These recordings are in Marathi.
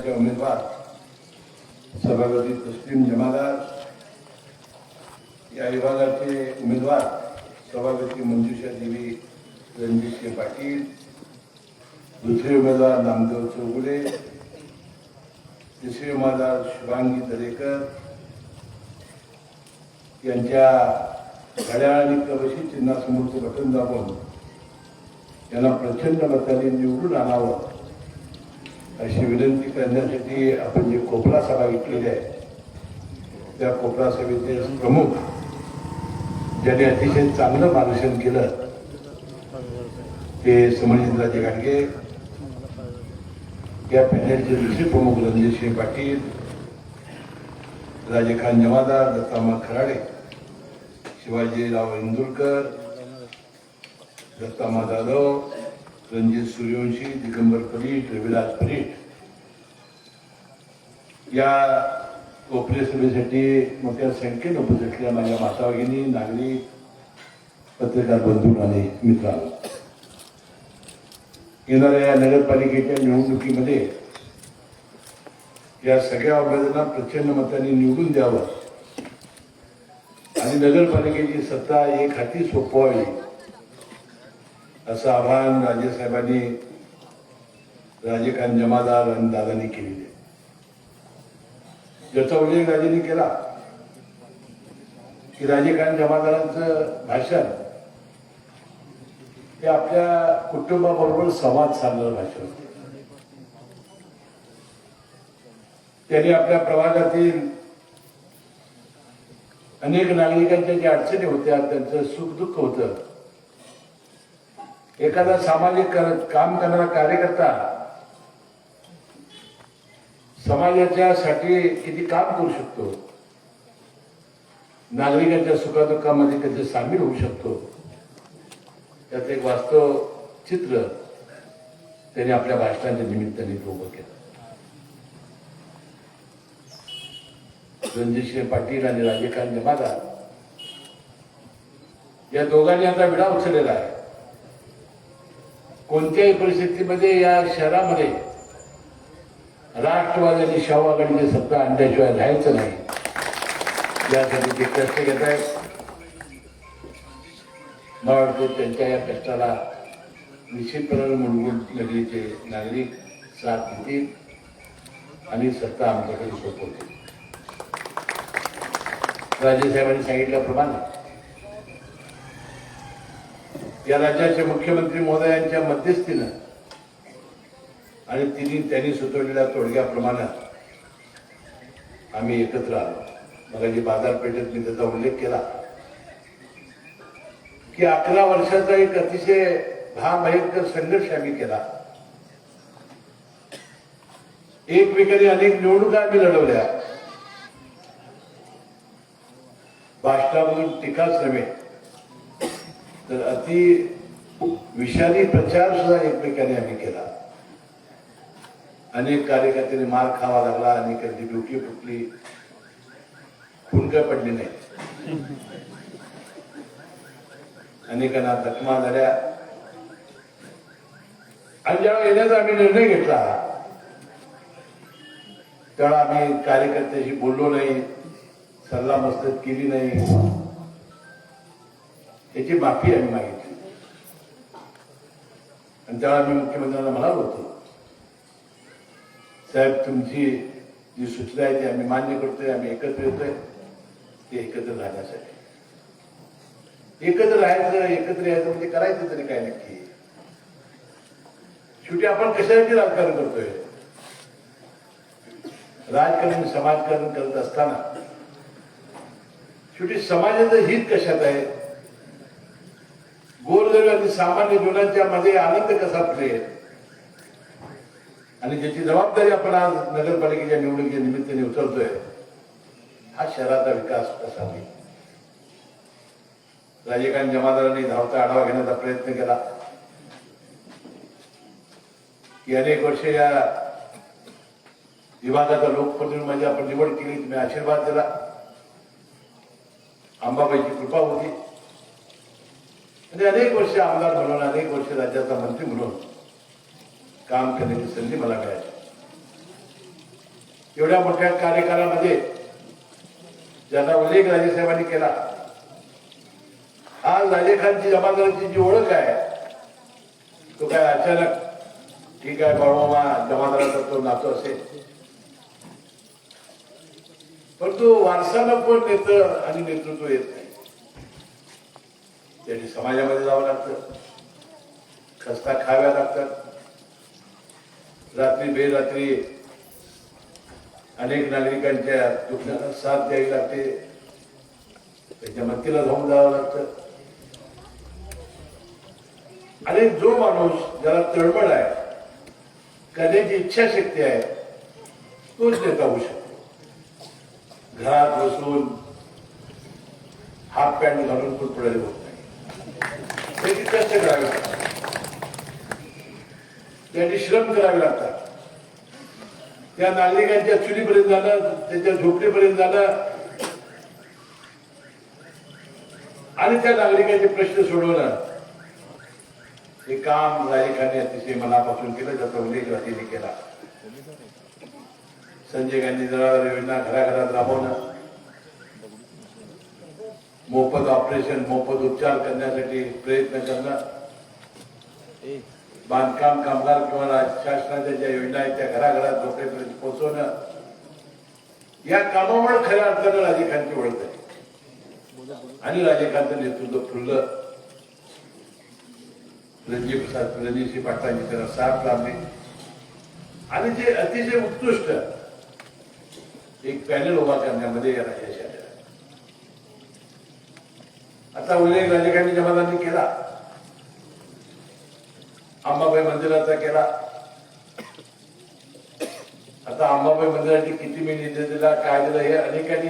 पदाचे उमेदवार सभापती तस्लीम जमादार या विभागाचे उमेदवार सभापती मंजुषा देवी रणजितसिंह पाटील दुसरे उमेदवार नामदेव चौगुले तिसरे उमेदवार शुभांगी दरेकर यांच्या घड्याळ आणि कवशी चिन्हासमोरचं बटन दाबून यांना प्रचंड मताने निवडून आणावं. अशी विनंती करण्यासाठी आपण जी कोपरा सभा घेतलेली आहे त्या कोपरा सभेचे प्रमुख ज्यांनी अतिशय चांगलं मार्गदर्शन केलं ते समरजितराजे गाडगे या पॅनलचे दुसरे प्रमुख रणजितसिंह पाटील राजेखान जमादार दत्तामा खराडे शिवाजीराव इंदुरकर दत्तामा जाधव रणजित सूर्यवंशी दिगंबर परीट रविराज परीट या कोपरे सभेसाठी मोठ्या संख्येने उपस्थित माझ्या माता भगिनी नागरिक पत्रकार बंधू आणि मित्रांनो येणाऱ्या या नगरपालिकेच्या निवडणुकीमध्ये या सगळ्या उमेदवारांना प्रचंड मताने निवडून द्यावं आणि नगरपालिकेची सत्ता एक हाती सोपवावी असं आवाहन राजेसाहेबांनी राजेकांत जमादार आणि दादांनी केलेले ज्याचा उल्लेख राजेंनी केला की राजेकांत जमादारांचं भाषण हे आपल्या कुटुंबाबरोबर संवाद साधणारं भाषण होतं. त्यांनी आपल्या प्रवासातील अनेक नागरिकांच्या ज्या अडचणी होत्या त्यांचं सुख दुःख होतं एखादा सामाजिक काम करणारा कार्यकर्ता समाजाच्या साठी किती काम करू शकतो? नागरिकांच्या सुखादुःखामध्ये कधी सामील होऊ शकतो? त्याचं एक वास्तव चित्र त्यांनी आपल्या भाषणाच्या निमित्ताने उभं केलं. रणजितसिंह पाटील आणि राजकांत जमादार या दोघांनी आता विडा उचललेला आहे. कोणत्याही परिस्थितीमध्ये या शहरामध्ये राष्ट्रवादी आणि शाहू सत्ता आणल्याशिवाय राहायचं नाही. यासाठी ते कष्ट घेत आहेत. मला वाटतं त्यांच्या या कष्टाला निश्चितपणाने मूलभूत नगरीचे नागरिक साथ देतील आणि सत्ता आमच्याकडे सोपवतील. राजेसाहेबांनी सांगितल्याप्रमाणे या राज्याचे मुख्यमंत्री महोदयांच्या मध्यस्थीनं आणि तिने त्यांनी सुचवलेल्या तोडग्याप्रमाणे आम्ही एकत्र आलो. मग बाजारपेठेत मी त्याचा उल्लेख केला. की अकरा वर्षाचा एक अतिशय महाभयंकर संघर्ष आम्ही केला. एकमेकांनी अनेक निवडणुका आम्ही लढवल्या. भाषणामधून टीकाच नव्हे तर अति विषारी प्रचार सुद्धा एकमेकांनी आम्ही केला. अनेक कार्यकर्त्यांनी मार खावा लागला अनेकांची डोकी फुटली. फुंक पडली नाही अनेकांना जखमा झाल्या आणि जेव्हा येण्याचा आम्ही निर्णय घेतला तेव्हा आम्ही कार्यकर्त्याशी बोललो नाही सल्लामसलत केली नाही. याची माफी आम्ही मागितली. आणि तेव्हा आम्ही मुख्यमंत्र्यांना म्हणालो होतो साहेब तुमची जी सूचना आहे ती आम्ही मान्य करतोय आम्ही एकत्र येतोय ते एकत्र राहण्यासाठी. एकत्र राहायचं एकत्र यायचं म्हणजे करायचं तरी काय नक्की? शेवटी आपण कशासाठी राजकारण करतोय? राजकारण समाजकारण करत असताना शेवटी समाजाचं हित कशात आहे? गोरगरीब आणि सामान्य जीवनाच्या मध्ये आनंद कसा फुलेल आणि ज्याची जबाबदारी आपण आज नगरपालिकेच्या निवडणुकीच्या निमित्ताने उचलतोय हा शहराचा विकास कसा होईल? राजकारण जमादारांनी धावता आढावा घेण्याचा प्रयत्न केला. की अनेक वर्ष या विभागाचा लोकप्रतिनिधी म्हणजे आपण निवड केली तुम्ही आशीर्वाद दिला. अंबाबाईची कृपा होती. आणि अनेक वर्ष आमदार म्हणून अनेक वर्ष राज्याचा मंत्री म्हणून काम करण्याची संधी मला मिळाली. एवढ्या मोठ्या कार्यकालामध्ये ज्याचा उल्लेख राजेसाहेबांनी केला आज राजेखानची जमादारांची जी ओळख आहे तो काय अचानक ठीक आहे बाळमामा जमादाराचा तो नातो असेल. परंतु वारसानं पण नेतं आणि नेतृत्व येत? नाही त्यांनी समाजामध्ये जावं लागतं. खस्ता खाव्या लागतात. रात्री बेरात्री अनेक नागरिकांच्या दुःखाला साथ द्यावी लागते. त्याच्या मतीला धावून जावं लागतं. आणि जो माणूस ज्याला तळमळ आहे करण्याची इच्छाशक्ती आहे तोच नेता होऊ शकतो. घरात बसून हाफ पॅन्ट घालून पण पुढे त्याची कष्ट करावी लागतात. त्यांनी श्रम करावे लागतात. त्या नागरिकांच्या चुलीपर्यंत जाणं त्यांच्या झोपडीपर्यंत जाणं आणि त्या नागरिकांचे प्रश्न सोडवणं हे काम नागरिकांनी अतिशय मनापासून केलं त्याचा उल्लेख राजेने केला. संजय गांधी जनावर योजना घराघरात राबवणं मोफत ऑपरेशन मोफत उपचार करण्यासाठी प्रयत्न करणं बांधकाम कामगार किंवा राज- शासनाच्या ज्या योजना आहेत त्या घराघरात लोकांपर्यंत पोहोचवणं. या कामामुळे खऱ्या अर्थानं राजेखानची ओळख आहे. आणि राजेखानचं नेतृत्व फुललं रणजित प्रसाद रणजितसिंह पाटलांनी त्याला साथ लाभली. आणि जे अतिशय उत्कृष्ट एक पॅनल उभा करण्यामध्ये या राज्याच्या आता उल्लेख राजकारणी जमादांनी केला. अंबाबाई मंदिराचा केला. आता अंबाबाई मंदिराची किती मी निधी दिला काय दिलं हे अनेकांनी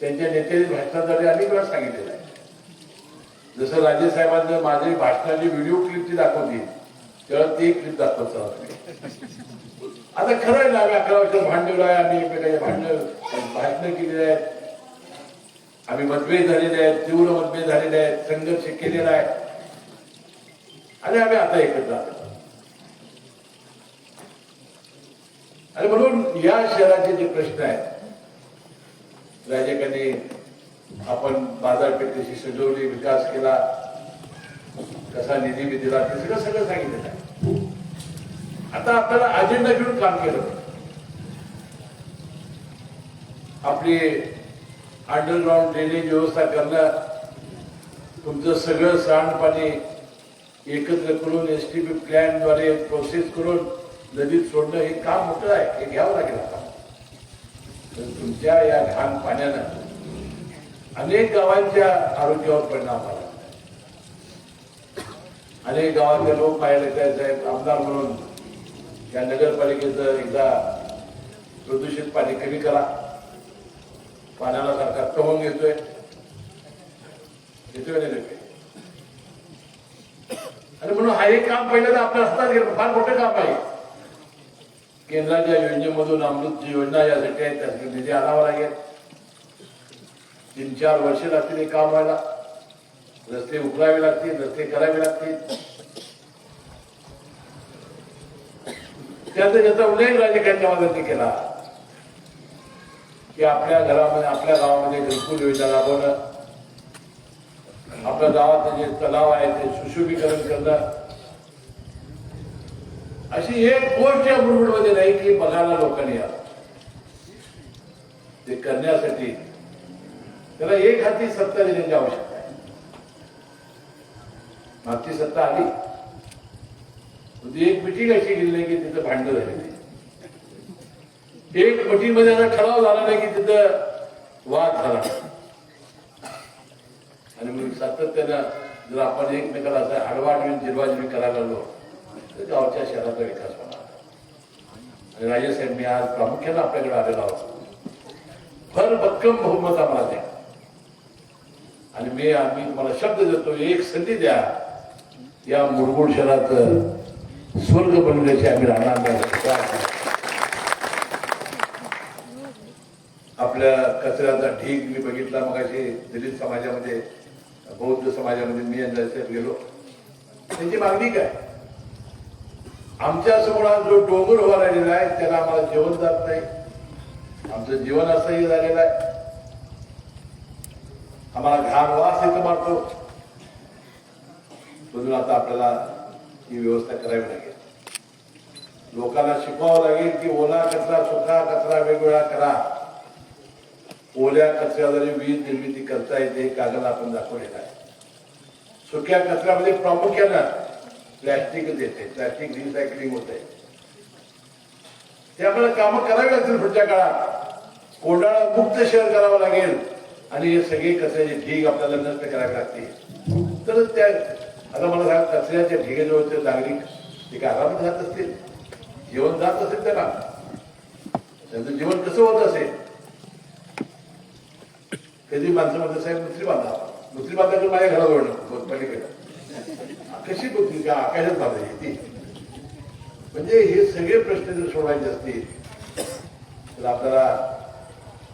त्यांच्या नेत्यांनी भाषणाद्वारे अनेक वेळा सांगितलेलं आहे. जसं राजेसाहेबांनी माझी भाषणाची व्हिडिओ क्लिप ती दाखवली. तेव्हा ती क्लिप दाखवत आता खरं आहे ना आम्ही अकरा वर्षात भांडवल आहे आम्ही एकमेकांचे भांडण भाषणं केलेली आहेत. आम्ही मतभेद झालेले आहेत तीव्र मतभेद झालेले आहेत संघर्ष केलेला आहे. आणि आम्ही आता एकत्र आलो आणि म्हणून या शहराचे जे प्रश्न आहेत राजकाने आपण बाजारपेठेशी सजवली विकास केला कसा निधी बी दिला ते सगळं सगळं सांगितलेलं आहे. आता आपल्याला अजेंडा घेऊन काम केलं. आपली अंडरग्राऊंड ड्रेनेज व्यवस्था करणं तुमचं सगळं सांडपाणी एकत्र करून एस टी पी प्लॅनद्वारे प्रोसेस करून नदीत सोडणं हे काम मोठं आहे हे घ्यावं लागेल आता. तर तुमच्या या घाण पाण्यानं अनेक गावांच्या आरोग्यावर परिणाम आला अनेक गावातले लोक पाहायला काय साहेब आमदार म्हणून. या नगरपालिकेचं एकदा प्रदूषित पाणी कमी करा. पाण्याला सारखा तवंग घेतोय. घेतोय नाही आणि म्हणून हा एक काम पहिल्यांदा आपल्या हातात घेतलं फार मोठं काम आहे. केंद्राच्या योजनेमधून अमृत योजना यासाठी आहे त्यासाठी निधी आणावा लागेल. तीन चार वर्ष लागतील हे काम व्हायला. रस्ते उकरावे लागतील रस्ते करावे लागतील. त्याचा ज्याचा उल्लेख राजकारच्या मदतीने केला. की आपल्या घरामध्ये आपल्या गावामध्ये घरकुल योजना राबवणं आपल्या गावात जे तलाव आहे ते सुशोभीकरण करणं अशी एक गोष्ट या मुरगुडमध्ये नाही की बघायला लोकांनी या. ते करण्यासाठी त्याला एक हाती सत्ता देण्याची आवश्यकता आहे. मागची सत्ता आली. ती एक मिटिंग अशी गेली की तिथं भांडण झालेली एक पटीमध्ये असा ठराव झाला नाही की तिथं वाद झाला. आणि मग सातत्यानं जर आपण एकमेकाला असं आडवाडवी जिरवाजिरवी करायला लागलो तर गावच्या शहराचा विकास होणार. आणि राजेसाहेब मी आज प्रामुख्यानं आपल्याकडे आलेलो आहोत. भर भक्कम बहुमत आम्हाला द्या. आणि मी आम्ही तुम्हाला शब्द देतो एक संधी द्या. या मुरगुड शहराचं स्वर्ग बनवण्याची आम्ही राहणार नाही. आपल्या कचऱ्याचा ढीग मी बघितला मग अशी दलित समाजामध्ये बौद्ध समाजामध्ये मी आणि गेलो. त्यांची मागणी काय? आमच्यासमोर जो डोंगर उभा राहिलेला आहे त्याला आम्हाला जेवण जात नाही. आमचं जीवन असंही झालेलं आहे. आम्हाला घाण वास इथं मारतो. म्हणून आता आपल्याला ही व्यवस्था करावी लागेल. लोकांना शिकवावं लागेल की ओला कचरा सुका कचरा वेगवेगळा करा. ओल्या कचऱ्याद्वारे वीज निर्मिती करता येते हे कागद आपण दाखवलेला आहे. सुक्या कचऱ्यामध्ये प्रामुख्यानं प्लॅस्टिकच येते. प्लॅस्टिक रिसायकलिंग होते. त्यामुळे कामं करावी लागतील पुढच्या काळात. कोंडाळा मुक्त शहर करावं लागेल. आणि हे सगळे कचऱ्याचे ढीग आपल्याला नष्ट करावे लागतील. तर त्या आता मला सांगा कचऱ्याच्या ढिगेजवळचे नागरिक ते काय आरामात जात असतील? जेवण जात असेल त्याला त्यांचं जीवन कसं होत असेल? कधी माणसं म्हणतात साहेब दुसरी बांधा. दुसरी बांधा तर माझ्या घराजवळ नको पलीकडे. कशी बघतील का आकाशात बांधायची ती. म्हणजे हे सगळे प्रश्न जर सोडवायचे असतील तर आपल्याला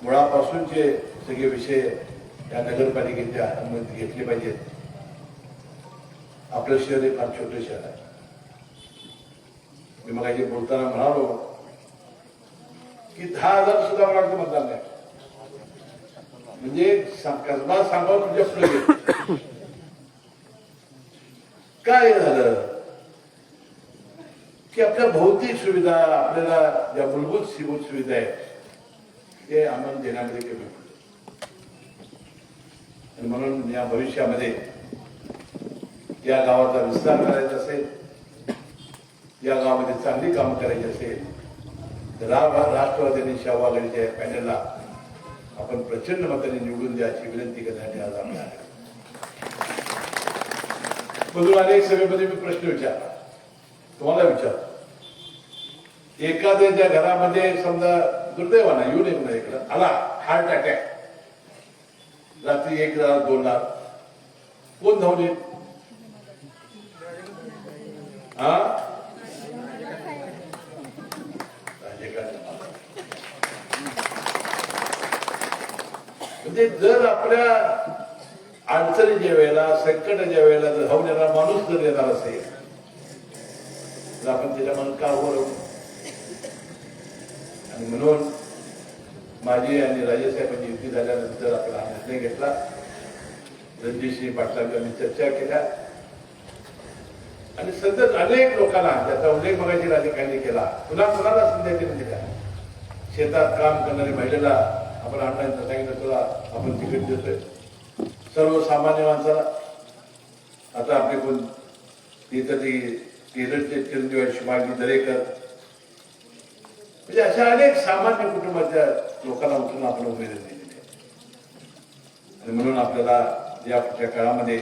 मुळापासूनचे सगळे विषय या नगरपालिकेच्या अनुमती घेतले पाहिजेत. आपलं शहर हे फार छोटं शहर आहे. मी मग बोलताना म्हणालो की दहा हजार सुद्धा मला वाटतं मतदान नाही म्हणजे कसबा सांगावं म्हणजे तुझ्या पुढे काय झालं? की आपल्या भौतिक सुविधा आपल्याला ज्या मूलभूत सीभूत सुविधा आहेत ते आम्हाला देण्यामध्ये कमी आणि म्हणून या भविष्यामध्ये या गावाचा विस्तार करायचा असेल या गावामध्ये चांगली कामं करायची असेल तर रा- राष्ट्रवादी आणि शाहू आघाडीच्या पॅनलला आपण प्रचंड मताने निवडून द्याची विनंती करण्यासाठी आज आम्ही आले मधून अनेक सभेमध्ये मी प्रश्न विचारला. तुम्हाला विचार एखाद्याच्या घरामध्ये समजा दुर्दैवाना येऊन एक इकडं आला हार्ट अटॅक रात्री एक ला दोन ला कोण धावून येईल? हा राजकारण. म्हणजे जर आपल्या अडचणीच्या वेळेला संकटाच्या वेळेला जर धावून येणारा माणूस जर येणार असेल तर आपण त्याच्या मन का उभं आणि म्हणून माझी आणि राजेसाहेबांची युती झाल्यानंतर आपला हा निर्णय घेतला. रणजितसिंह पाटलांनी आम्ही चर्चा केल्या. आणि सतत अनेक लोकांना त्याचा उल्लेख बघायची राजकारणी केला. पुन्हा कुणाला संध्या दिली शेतात काम करणारी महिलेला आपण अण्णांचं सांगितलं तुला आपण तिकीट देतोय. सर्वसामान्य माणसाला. आता आपले कोण तिथं ती टेलरचे चिरंजीव शिवाजी दरेकर. म्हणजे अशा अनेक सामान्य कुटुंबाच्या लोकांना उठून आपण उमेद दिलेली आहे आणि म्हणून आपल्याला या पुढच्या काळामध्ये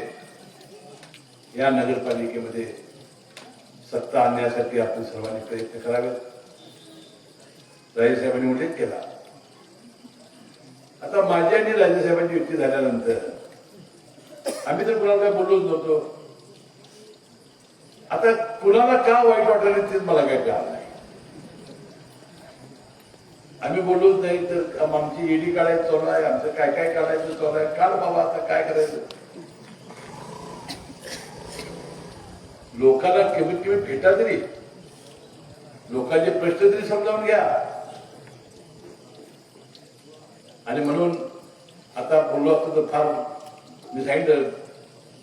या नगरपालिकेमध्ये सत्ता आणण्यासाठी आपण सर्वांनी प्रयत्न करावेत. साहेबांनी उल्लेख केला. आता माझी आणि राजेसाहेबांची युती झाल्यानंतर आम्ही तर कुणाला काय बोललोच नव्हतो. आता कुणाला का वाईट वाटलं तेच मला काय कळलं नाही. आम्ही बोललोच नाही तर आमची ईडी काढायचं चालू आहे आमचं काय काय काढायचं चालू आहे काढ बाबा आता काय करायचं? लोकांना कमीत कमी भेटा तरी लोकांचे प्रश्न तरी समजावून घ्या. आणि म्हणून आता बोललो असतो तर फार मी सांगितलं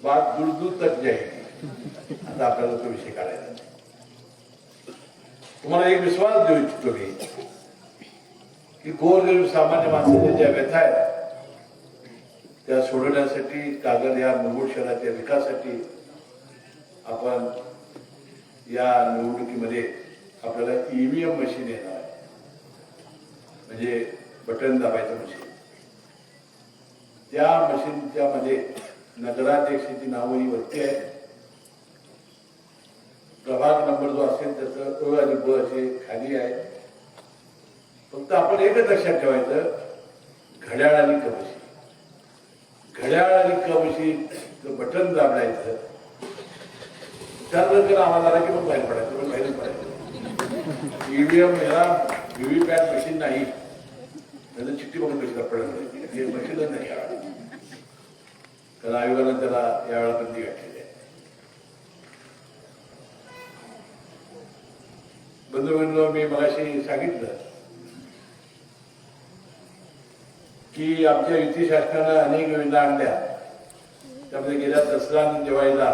बात दूर दूर तक जाईल आता आपल्याला तो विषय काढायचा तुम्हाला एक विश्वास देऊ इच्छितो मी की गोरगरीब सामान्य माणसाच्या ज्या व्यथा आहेत त्या सोडवण्यासाठी कागद या मुरगुड शहराच्या विकासासाठी आपण या निवडणुकीमध्ये आपल्याला ईव्हीएम मशीन येणार आहे. म्हणजे बटन दाबायचं मशीन त्या मशीनच्या मध्ये नगराध्यक्षाची नावं ही वरती आहे प्रभाग नंबर जो असेल त्याचं अ आणि ब असे खाली आहे फक्त आपण एकच लक्षात ठेवायचं घड्याळ आणि कवशी घड्याळ आणि कवशी बटन दाबडायचं त्यानंतर आवाज आला की मग बाहेर पडायचं मग बाहेर पडायचं. ईव्हीएम ह्याला व्हीव्हीपॅट मशीन नाही. शिट्टी म्हणून बघून कशी पडत हे म्हटलं नाही यावेळेला कारण आयोगानं त्याला यावेळेला बंदी घातलेली आहे. बंधू म्हणलो मी मगाशी सांगितलं की आमच्या युती शासनानं अनेक योजना आणल्या. त्यामध्ये गेल्या दसरा आणि दिवाळीला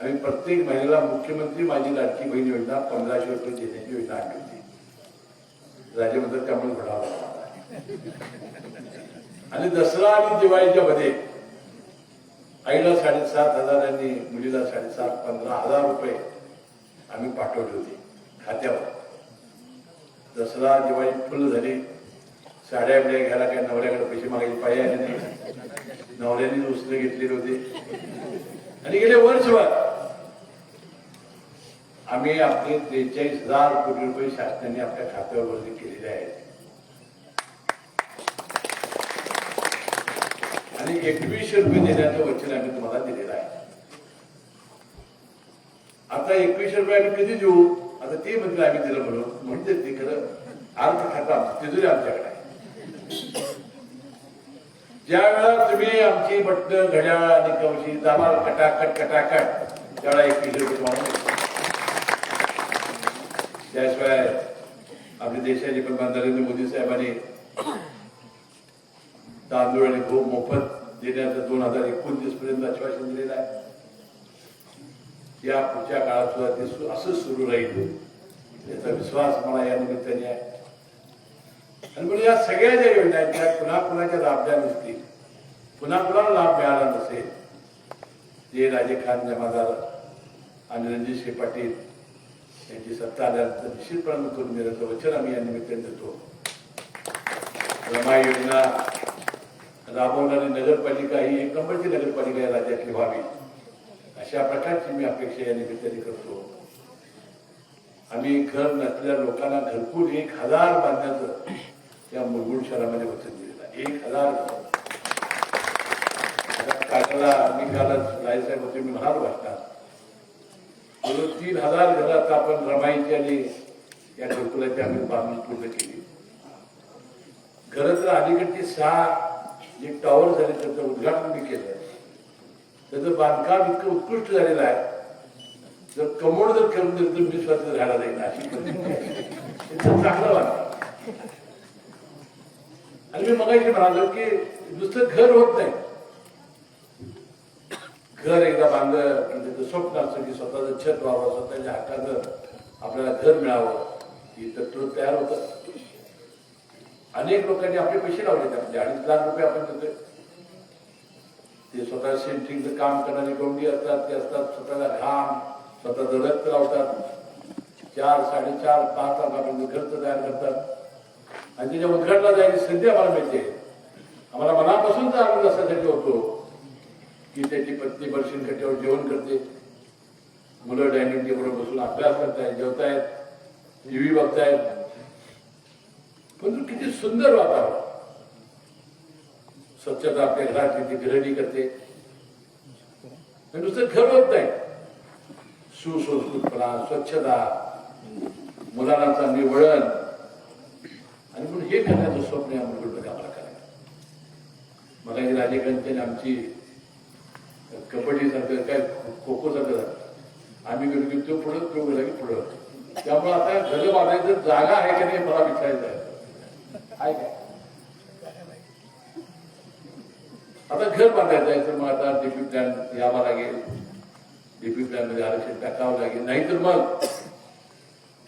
आम्ही प्रत्येक महिलेला मुख्यमंत्री माझी लाडकी बहीण योजना पंधराशे रुपये देण्याची योजना आणली होती. राज्यमंत्री त्यामुळे घडावा लागला. आणि दसरा आणि दिवाळीच्या मध्ये आईला साडेसात हजार आणि मुलीला साडेसात पंधरा हजार रुपये आम्ही पाठवले होते खात्यावर. दसरा दिवाळी फुल झाली. साड्या बिड्या घ्यायला काय नवऱ्याकडे पैसे मागायचे पाहिजे आले नाही. नवऱ्याने उसने घेतलेले होते. आणि गेले वर्षभर. आम्ही आपले त्रेचाळीस हजार कोटी रुपये शासनाने आपल्या खात्यावर वर्ग केलेले आहेत. आणि एकवीसशे रुपये देण्याचं वचन आम्ही तुम्हाला दिलेलं आहे. आता एकवीसशे रुपये आम्ही कधी देऊ? आता ते म्हणतील आम्ही दिलं म्हणून. म्हणते ते खरं अर्थ खाता तिजोरी आमच्याकडे आहे. ज्या वेळा तुम्ही आमची बटन घड्याळ आणि कवशी दाबाल कटाकट कटाकट त्यावेळा एकवीसशे रुपये तुम्हाला त्याशिवाय आपल्या देशाचे पंतप्रधान नरेंद्र मोदी साहेबांनी तांदूळ आणि गहू मोफत देण्याचं दोन हजार एकोणतीस पर्यंत आश्वासन दिलेलं आहे या पुढच्या काळात सुद्धा ते असंच सुरू राहील. याचा विश्वास मला या निमित्ताने आहे. आणि म्हणून या सगळ्या ज्या योजना आहेत त्या पुन्हा पुन्हाच्या लाभल्या नसतील पुन्हा पुन्हा लाभ मिळाला नसेल जे राजे खान जमादार आणि रणजित पाटील यांची सत्ता आल्यानंतर निश्चितपणे करून देण्याचं वचन आम्ही या निमित्ताने देतो. रमा योजना राबवणारी नगरपालिका ही एक नंबरची नगरपालिका या राज्यातली व्हावी. अशा प्रकारची मी अपेक्षा या निमित्ताने करतो. आम्ही घर नसलेल्या लोकांना घरकुल एक हजार बांधण्याचं या मुलगुड शहरामध्ये वचन दिलेलं एक हजार काकाला मी कालच रायसाहेब होते मी म्हणालो वाटतात. तीन हजार घर आता आपण रमाईची आणि या घरकुलाची आम्ही बांधणी पूर्ण केली. खरं तर अलीकडची सहा जे टॉवर झाले त्याचं उद्घाटन मी केलं त्याचं बांधकाम इतकं उत्कृष्ट झालेलं आहे. जर कमोड जर करून दिलं तर मी स्वतः झाडा जाईल अशी चांगलं वाटत. आणि मी मगाशी म्हणालो की नुसतं घर होत नाही. घर एकदा बांधलं आणि त्याचं स्वप्न असतं की स्वतःचं छत व्हावं स्वतःच्या हक्काचं आपल्याला घर मिळावं. ही तर तयार होतं. अनेक लोकांनी आपले पैसे लावले त्यामध्ये अडीच लाख रुपये आपण देतोय. ते स्वतः सेंटिंगचं काम करणारे गौंडी असतात ते असतात स्वतःला घाम स्वतः रक्त लावतात. चार साडेचार पाच लाखापर्यंत खर्च तयार करतात. आणि त्याच्या उद्घाटनाला जायची संधी आम्हाला मिळते. आम्हाला मनापासून तर आनंद असासाठी होतो की त्याची पत्नी बर्शिन कट्ट्यावर जेवण करते. मुलं डायनिंग टेबलवर बसून अभ्यास करतायत जेवतायत टीव्ही बघतायत. परंतु किती सुंदर वातावरण. स्वच्छता आपल्या घरात किती गृहिणी करते. नुसतं घर होत नाही. सुसंस्कृतपणा स्वच्छता मुलांचा निवळण. वळण आणि म्हणून हे करण्याचं स्वप्न या मुलगीमध्ये आम्हाला करायचं. मला ही आमची कबड्डी सारखं काय खो खो सारखं झालं. आम्ही गेलो की तो पुढं तो गेला की पुढं. त्यामुळे आता घर बांधायचं जागा आहे का नाही मला विचारायचं आहे. काय? आता घर बांधायचं आहे तर मग आता डीपी प्लॅन यावा लागेल. डीपी प्लॅनमध्ये आरक्षण टाकावं लागेल. नाहीतर मग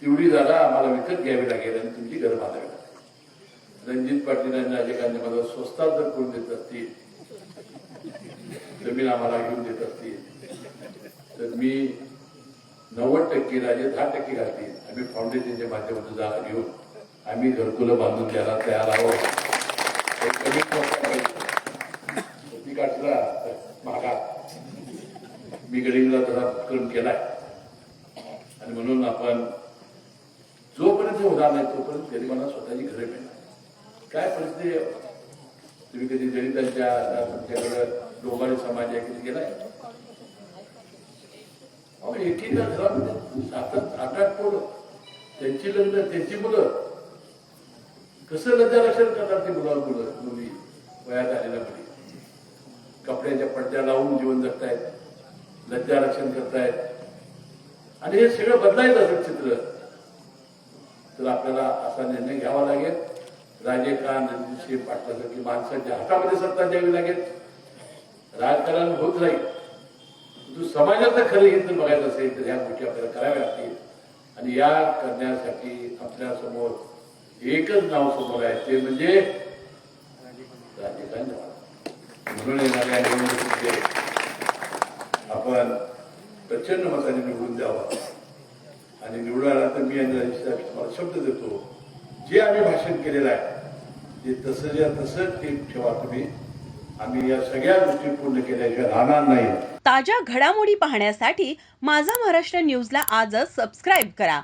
तेवढी जागा आम्हाला विकत घ्यावी लागेल आणि तुमची घर बांधावी लागेल. रणजित पाटील आणि राजकांनी मला स्वस्तात जर करून देत असतील जमीन आम्हाला घेऊन देत असतील तर मी नव्वद टक्के राजे दहा टक्के घालतील. आम्ही फाउंडेशनच्या माध्यमातून जागा घेऊन आम्ही घरकुलं बांधून द्यायला तयार आहोत. हे कमीत कमी मी तसा उपक्रम केलाय. आणि म्हणून आपण जोपर्यंत होणार नाही तोपर्यंत गरिबांना स्वतःची घरे मिळणार काय परिस्थिती आहे? तुम्ही कधी दलितांच्या तुमच्याकडे डोंगारी समाज आहे कधी गेलाय? अहो, घरामध्ये सात आठ आठ पोरं. त्यांची लग्न त्यांची मुलं. कसं लज्जारक्षण करतात ते मुलावर मुलं मुली वयात आलेल्या मुली. कपड्याच्या पडद्या लावून जीवन जगतायत लज्जारक्षण करतायत. आणि हे सगळं बदलायचं असं चित्र. तर आपल्याला असा निर्णय घ्यावा लागेल. राजे का नंदीशी पाटलासारखी माणसाच्या हातामध्ये सत्ता द्यावी लागेल? राजकारण होत राहील. तू समाजाचं खरं हित बघायचं असेल तर ह्या गोष्टी आपल्याला कराव्या लागतील. आणि या करण्यासाठी आपल्यासमोर एकच नाव समोर आहे ते म्हणजे राजकारण. म्हणून येणाऱ्या निवडणुकीचे आपण प्रचंड मताने निवडून द्यावा. आणि निवडून तर मी यांना तुम्हाला शब्द देतो. जे आम्ही भाषण केलेलं आहे ते तसं ज्या तसं ते ठेवा तुम्ही. आम्ही या सगळ्या गोष्टी पूर्ण केल्याशिवाय राहणार नाही. ताज्या घडामोडी पाहण्यासाठी माझा महाराष्ट्र न्यूजला आजच सबस्क्राईब करा.